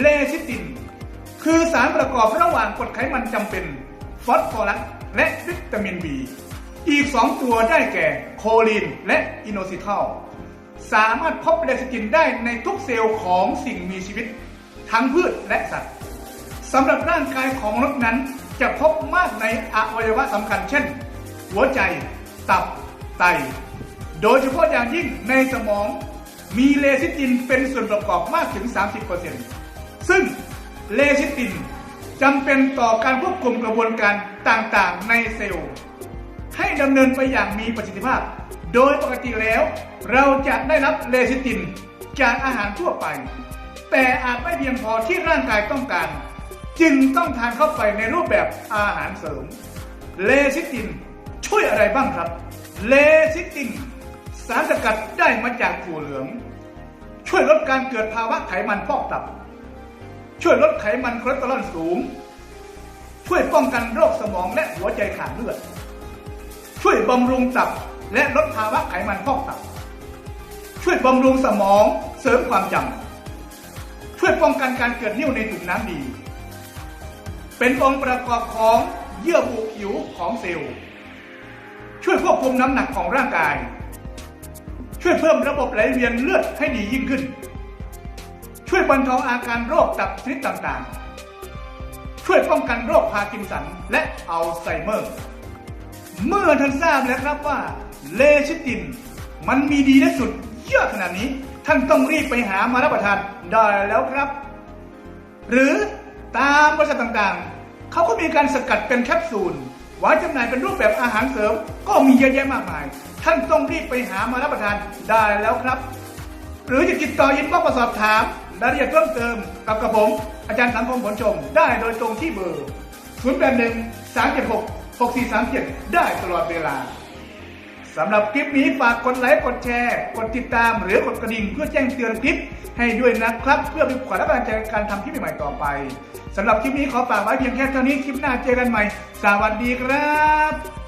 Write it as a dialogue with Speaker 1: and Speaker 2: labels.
Speaker 1: เลซิติน คือสารประกอบระหว่างกรดไขมันจำเป็น ฟอสฟอรัสและวิตามินบี อีก 2 ตัวได้แก่โคลีนและอิโนซิทัลสามารถพบเลซิตินได้ในทุกเซลล์ของสิ่งมีชีวิต ทั้งพืชและสัตว์สำหรับร่างกายของมนุษย์นั้นจะพบมากในอวัยวะสำคัญเช่น หัวใจ ตับ ไต โดยเฉพาะอย่างยิ่งในสมองมีเลซิตินเป็นส่วนประกอบมากถึง 30% ซึ่งเลซิตินจำเป็นต่อการควบคุมกระบวนการต่างๆ ในเซลล์ ให้ดำเนินไปอย่างมีประสิทธิภาพ โดยปกติแล้ว เราจะได้รับเลซิตินจากอาหารทั่วไป แต่อาจไม่เพียงพอที่ร่างกายต้องการ จึงต้องทานเข้าไปในรูปแบบอาหารเสริม เลซิตินช่วยอะไรบ้างครับ เลซิตินสารสกัดได้มาจากถั่วเหลือง ช่วยลดการเกิดภาวะไขมันพอกตับ ช่วยลดไขมันคอเลสเตอรอลสูง ช่วยป้องกันโรคสมองและหัวใจขาดเลือด ช่วยบำรุงตับและลดภาวะไขมันพอกตับ ช่วยบำรุงสมองเสริมความจำ ช่วยป้องกันการเกิดนิ่วในถุงน้ำดี เป็นองค์ประกอบของเยื่อบุผิวของเซลล์ ช่วยควบคุมน้ำหนักของร่างกาย ช่วยเพิ่มระบบไหลเวียนเลือดให้ดียิ่งขึ้น ช่วยบรรเทาอาการโรคตับชนิดต่างๆ ช่วยป้องกันโรคพาร์กินสันและอัลไซเมอร์ เมื่อท่านทราบแล้วครับว่าเลชิติน มันมีดีและสุดเยอะขนาดนี้ ท่านต้องรีบไปหามารับประทานได้แล้วครับ หรือตามบริษัทต่างๆ เขาก็มีการสกัดเป็นแคปซูลไว้จำหน่ายเป็นรูปแบบอาหารเสริม ก็มีเยอะแยะมากมาย ท่านต้องรีบไปหามารับประทานได้แล้วครับ หรือจะติดต่อยินบ็อกซ์มาสอบถาม รายละเอียดเพิ่มเติมกับกระผม อาจารย์สังคมผลชม ได้โดยตรงที่เบอร์ 0 8 1 3 7 6 6 4 3 7 ได้ตลอดเวลาสำหรับคลิปนี้ฝากกดไลค์กดแชร์ กดติดตามหรือกดกระดิ่งเพื่อแจ้งเตือนคลิป ให้ด้วยนะครับ เพื่อเป็นขวัญและกำลังใจการทำคลิปใหม่ๆต่อไปสำหรับคลิปนี้ขอฝากไว้เพียงแค่เท่านี้คลิปหน้าเจอกันใหม่ สวัสดีครับ